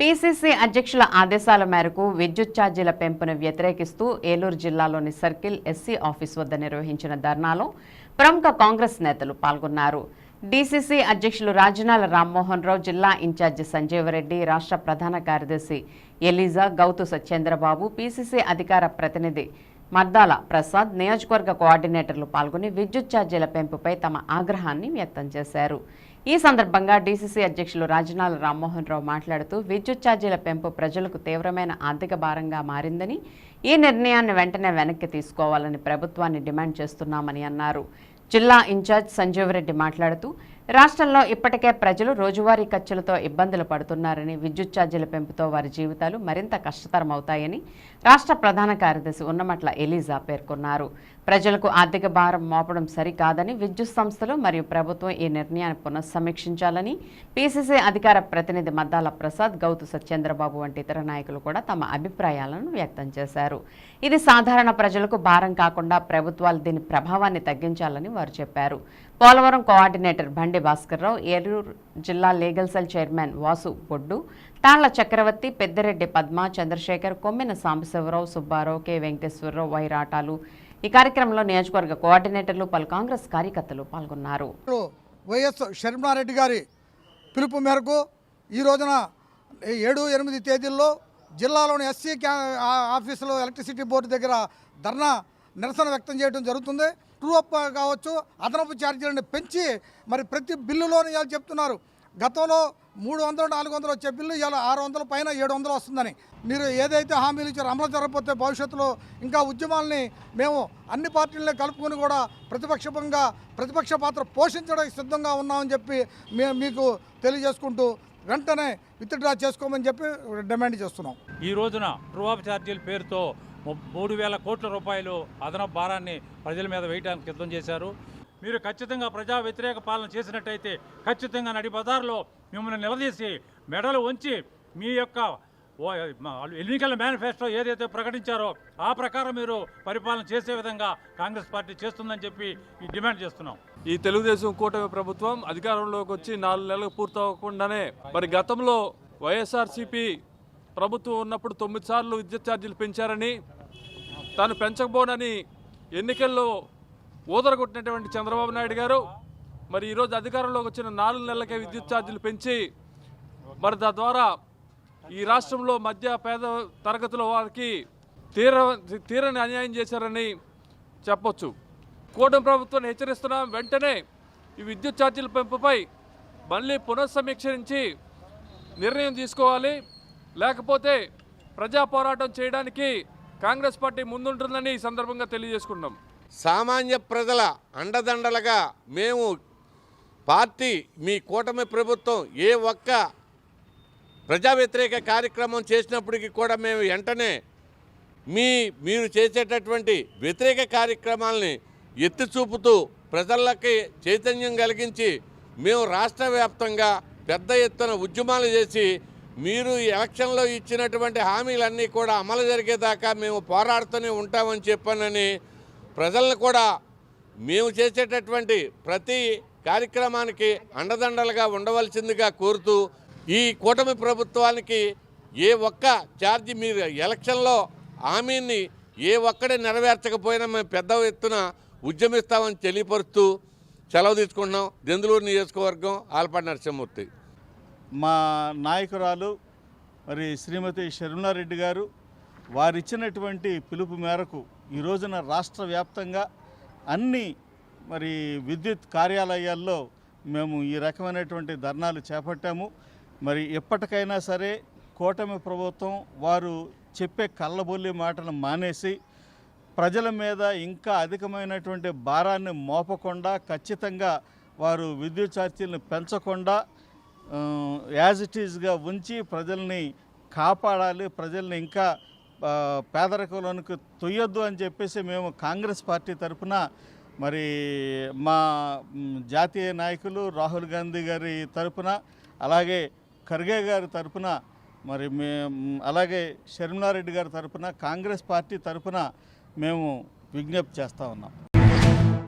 PCC అధ్యక్షుల ఆదేశాల మేరకు విద్యుత్ ఛార్జీల పెంపును వ్యతిరేకిస్తూ ఏలూరు జిల్లాలోని సర్కిల్ ఎస్సీ ఆఫీస్ వద్ద నిర్వహించిన ధర్నాలో ప్రముఖ కాంగ్రెస్ నేతలు పాల్గొన్నారు. డీసీసీ అధ్యక్షులు రాజనాల రామ్మోహన్ రావు జిల్లా ఇన్ఛార్జి సంజీవరెడ్డి రాష్ట్ర ప్రధాన కార్యదర్శి ఎలిజా గౌతు సత్యేంద్రబాబు పీసీసీ అధికార ప్రతినిధి మద్దాల ప్రసాద్ నియోజకవర్గ కోఆర్డినేటర్లు పాల్గొని విద్యుత్ ఛార్జీల పెంపుపై తమ ఆగ్రహాన్ని వ్యక్తం చేశారు. ఈ సందర్భంగా డీసీసీ అధ్యక్షులు రాజనాల రామ్మోహన్ రావు మాట్లాడుతూ విద్యుత్ ఛార్జీల పెంపు ప్రజలకు తీవ్రమైన ఆర్థిక భారంగా మారిందని ఈ నిర్ణయాన్ని వెంటనే వెనక్కి తీసుకోవాలని ప్రభుత్వాన్ని డిమాండ్ చేస్తున్నామని అన్నారు. జిల్లా ఇన్ఛార్జ్ సంజీవరెడ్డి మాట్లాడుతూ రాష్ట్రంలో ఇప్పటికే ప్రజలు రోజువారీ ఖర్చులతో ఇబ్బందులు పడుతున్నారని విద్యుత్ ఛార్జీల పెంపుతో వారి జీవితాలు మరింత కష్టతరమవుతాయని రాష్ట్ర ప్రధాన కార్యదర్శి ఉన్నమట్ల ఎలిజా పేర్కొన్నారు. ప్రజలకు ఆర్థిక భారం మోపడం సరికాదని విద్యుత్ సంస్థలు మరియు ప్రభుత్వం ఈ నిర్ణయాన్ని పునఃసమీక్షించాలని పీసీసీ అధికార ప్రతినిధి మద్దాల ప్రసాద్ గౌతు సత్యేంద్రబాబు వంటి ఇతర నాయకులు కూడా తమ అభిప్రాయాలను వ్యక్తం చేశారు. ఇది సాధారణ ప్రజలకు భారం కాకుండా ప్రభుత్వాలు దీని ప్రభావాన్ని తగ్గించాలని వారు చెప్పారు. పోలవరం కోఆర్డినేటర్ బండి భాస్కర్రావు ఏలూరు జిల్లా legal cell chairman Vasu Boddu Talla Chakravarthi Peddireddy Padma Chandrasekhar Kommina Sambasivarao Subbarao K Venkateswararao వైరాటాలు. ఈ కార్యక్రమంలో నియోజకవర్గ కోఆర్డినేటర్లు పలు కాంగ్రెస్ కార్యకర్తలు పాల్గొన్నారు. వైఎస్ షర్మిలారెడ్డి గారి పిలుపు మేరకు ఈ రోజున ఏడు ఎనిమిది తేదీల్లో జిల్లాలోని ఎస్సీ క్యా ఆఫీసులో ఎలక్ట్రిసిటీ బోర్డు దగ్గర ధర్నా నిరసన వ్యక్తం చేయడం జరుగుతుంది. ట్రూ అప్ కావచ్చు అదనపు ఛార్జీలను పెంచి మరి ప్రతి బిల్లులోని ఇవాళ చెప్తున్నారు. గతంలో మూడు వందలు నాలుగు వందలు వచ్చే బిల్లు ఇవాళ ఆరు వందల పైన ఏడు వందలు వస్తుందని. మీరు ఏదైతే హామీలు ఇచ్చారో అమలు జరగకపోతే భవిష్యత్తులో ఇంకా ఉద్యమాల్ని మేము అన్ని పార్టీలని కలుపుకొని కూడా ప్రతిపక్షంగా ప్రతిపక్ష పాత్ర పోషించడానికి సిద్ధంగా ఉన్నామని చెప్పి మేము మీకు తెలియజేసుకుంటూ వెంటనే విత్డ్రా చేసుకోమని చెప్పి డిమాండ్ చేస్తున్నాం. ఈ రోజున ట్రూఅప్ ఛార్జీల పేరుతో మూడు వేల కోట్ల రూపాయలు అదనపు భారాన్ని ప్రజల మీద వేయడానికి సిద్ధం చేశారు. మీరు ఖచ్చితంగా ప్రజా వ్యతిరేక పాలన చేసినట్టయితే ఖచ్చితంగా నడి బజార్లో మిమ్మల్ని నిలదీసి మెడలు ఉంచి మీ యొక్క ఎన్నికల మేనిఫెస్టో ఏదైతే ప్రకటించారో ఆ ప్రకారం మీరు పరిపాలన చేసే విధంగా కాంగ్రెస్ పార్టీ చేస్తుందని చెప్పి ఈ డిమాండ్ చేస్తున్నాం. ఈ తెలుగుదేశం కూటమి ప్రభుత్వం అధికారంలోకి వచ్చి నాలుగు నెలలు పూర్తవకుండానే మరి గతంలో వైఎస్ఆర్సీపీ ప్రభుత్వం ఉన్నప్పుడు తొమ్మిది సార్లు విద్యుత్ ఛార్జీలు పెంచారని తాను పెంచకపోనని ఎన్నికల్లో ఊదరగొట్టినటువంటి చంద్రబాబు నాయుడు గారు మరి ఈరోజు అధికారంలోకి వచ్చిన నాలుగు నెలలకే విద్యుత్ ఛార్జీలు పెంచి మరి తద్వారా ఈ రాష్ట్రంలో మధ్య పేద తరగతుల వారికి తీర తీరని అన్యాయం చేశారని చెప్పొచ్చు. కూటమి ప్రభుత్వాన్ని హెచ్చరిస్తున్నాం. వెంటనే ఈ విద్యుత్ ఛార్జీల పెంపుపై మళ్ళీ పునఃసమీక్షించి నిర్ణయం తీసుకోవాలి. లేకపోతే ప్రజా పోరాటం చేయడానికి కాంగ్రెస్ పార్టీ ముందుంటుందని ఈ సందర్భంగా తెలియజేసుకున్నాం. సామాన్య ప్రజల అండదండలుగా మేము పార్టీ మీ కూటమి ప్రభుత్వం ఏ ఒక్క ప్రజా వ్యతిరేక కార్యక్రమం చేసినప్పటికీ కూడా మేము వెంటనే మీ మీరు చేసేటటువంటి వ్యతిరేక కార్యక్రమాలని ఎత్తి చూపుతూ ప్రజలకి చైతన్యం కలిగించి మేము రాష్ట్ర వ్యాప్తంగా పెద్ద ఎత్తున ఉద్యమాలు చేసి మీరు ఎలక్షన్లో ఇచ్చినటువంటి హామీలన్నీ కూడా అమలు జరిగేదాకా మేము పోరాడుతూనే ఉంటామని చెప్పానని ప్రజలను కూడా మేము చేసేటటువంటి ప్రతి కార్యక్రమానికి అండదండలుగా ఉండవలసిందిగా కోరుతూ ఈ కూటమి ప్రభుత్వానికి ఏ ఒక్క ఛార్జీ మీరు ఎలక్షన్లో హామీని ఏ ఒక్కడే నెరవేర్చకపోయినా మేము పెద్ద ఎత్తున ఉద్యమిస్తామని తెలియపరుస్తూ సెలవు తీసుకుంటున్నాం. దెందులూరు నియోజకవర్గం ఆలపాటి నరసింహమూర్తి. మా నాయకురాలు మరి శ్రీమతి షర్మిలారెడ్డి గారు వారిచ్చినటువంటి పిలుపు మేరకు ఈ రోజున రాష్ట్ర వ్యాప్తంగా అన్ని మరి విద్యుత్ కార్యాలయాల్లో మేము ఈ రకమైనటువంటి ధర్నాలు చేపట్టాము. మరి ఎప్పటికైనా సరే కూటమి ప్రభుత్వం వారు చెప్పే కళ్ళబొల్లి మాటలు మానేసి ప్రజల మీద ఇంకా అధికమైనటువంటి భారాన్ని మోపకుండా ఖచ్చితంగా వారు విద్యుత్ ఛార్జీలను పెంచకుండా యాజ్ ఇట్ ఈజ్గా ఉంచి ప్రజల్ని కాపాడాలి ప్రజల్ని ఇంకా పేదరికంలోనికి తొయ్యొద్దు అని చెప్పేసి మేము కాంగ్రెస్ పార్టీ తరఫున మరి మా జాతీయ నాయకులు రాహుల్ గాంధీ గారి తరఫున అలాగే ఖర్గే గారి తరఫున మరి మే అలాగే షర్మిలారెడ్డి గారి తరఫున కాంగ్రెస్ పార్టీ తరఫున మేము విజ్ఞప్తి చేస్తూ ఉన్నాం.